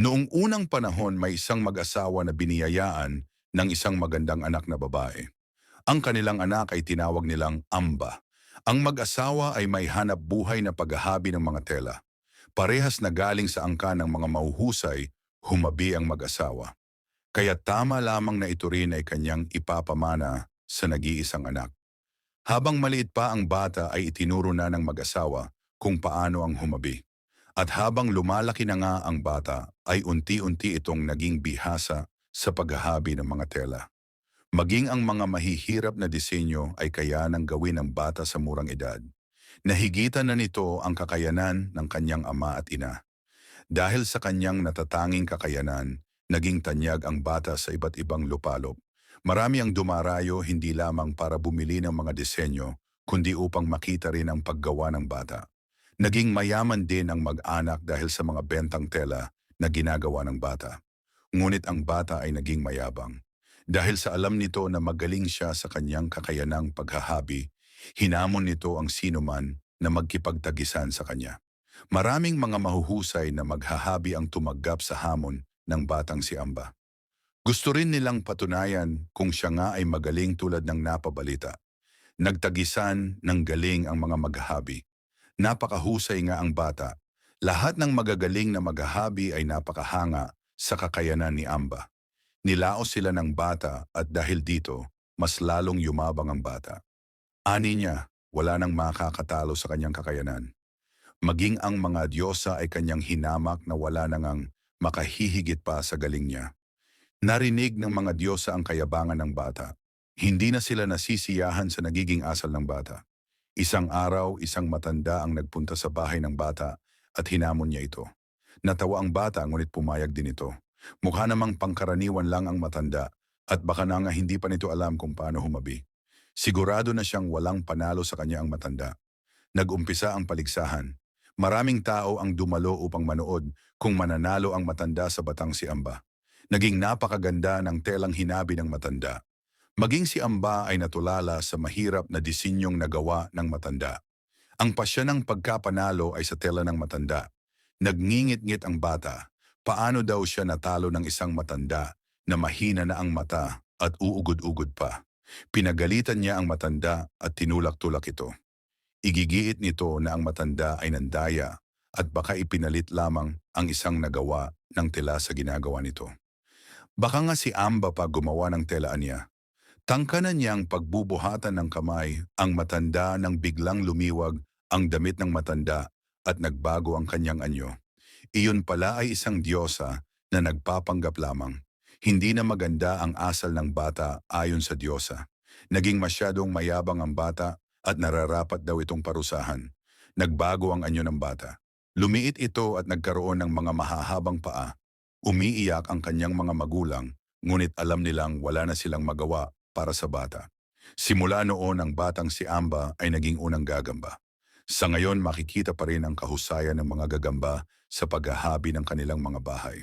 Noong unang panahon may isang mag-asawa na biniyayaan ng isang magandang anak na babae. Ang kanilang anak ay tinawag nilang Amba. Ang mag-asawa ay may hanap buhay na paghahabi ng mga tela. Parehas na galing sa angka ng mga mauhusay, humabi ang mag-asawa. Kaya tama lamang na ito rin ay kanyang ipapamana sa nag-iisang anak. Habang maliit pa ang bata ay itinuro na ng mag-asawa kung paano ang humabi. At habang lumalaki na nga ang bata, ay unti-unti itong naging bihasa sa paghahabi ng mga tela. Maging ang mga mahihirap na disenyo ay kaya ng gawin ng bata sa murang edad. Nahigitan na nito ang kakayanan ng kanyang ama at ina. Dahil sa kanyang natatanging kakayanan, naging tanyag ang bata sa iba't ibang lupalop. Marami ang dumarayo hindi lamang para bumili ng mga disenyo, kundi upang makita rin ang paggawa ng bata. Naging mayaman din ang mag-anak dahil sa mga bentang tela na ginagawa ng bata. Ngunit ang bata ay naging mayabang. Dahil sa alam nito na magaling siya sa kanyang kakayanang paghahabi, hinamon nito ang sinuman na magkipagtagisan sa kanya. Maraming mga mahuhusay na maghahabi ang tumaggap sa hamon ng batang si Amba. Gusto rin nilang patunayan kung siya nga ay magaling tulad ng napabalita. Nagtagisan ng galing ang mga maghahabi. Napakahusay nga ang bata. Lahat ng magagaling na maghahabi ay napakahanga sa kakayanan ni Amba. Nilaos sila ng bata at dahil dito, mas lalong yumabang ang bata. Ani niya, wala nang makakatalo sa kanyang kakayanan. Maging ang mga Diyosa ay kanyang hinamak na wala nang ang makahihigit pa sa galing niya. Narinig ng mga Diyosa ang kayabangan ng bata. Hindi na sila nasisiyahan sa nagiging asal ng bata. Isang araw, isang matanda ang nagpunta sa bahay ng bata at hinamon niya ito. Natawa ang bata ngunit pumayag din ito. Mukha namang pangkaraniwan lang ang matanda at baka na nga hindi pa nito alam kung paano humabi. Sigurado na siyang walang panalo sa kanya ang matanda. Nag-umpisa ang paligsahan. Maraming tao ang dumalo upang manood kung mananalo ang matanda sa batang si Amba. Naging napakaganda ng telang hinabi ng matanda. Maging si Amba ay natulala sa mahirap na disinyong nagawa ng matanda. Ang pasya ng pagkapanalo ay sa tela ng matanda. Nagngingit-ngit ang bata. Paano daw siya natalo ng isang matanda na mahina na ang mata at uugod-ugod pa. Pinagalitan niya ang matanda at tinulak-tulak ito. Igigiit nito na ang matanda ay nandaya at baka ipinalit lamang ang isang nagawa ng tela sa ginagawa nito. Baka nga si Amba pa gumawa ng telaan niya. Tangkanan niyang pagbubuhatan ng kamay ang matanda nang biglang lumiwag ang damit ng matanda at nagbago ang kanyang anyo. Iyon pala ay isang diyosa na nagpapanggap lamang. Hindi na maganda ang asal ng bata ayon sa diyosa. Naging masyadong mayabang ang bata at nararapat daw itong parusahan. Nagbago ang anyo ng bata. Lumiit ito at nagkaroon ng mga mahahabang paa. Umiiyak ang kanyang mga magulang, ngunit alam nilang wala na silang magawa para sa bata. Simula noon ang batang si Amba ay naging unang gagamba. Sa ngayon makikita pa rin ang kahusayan ng mga gagamba sa paghahabi ng kanilang mga bahay.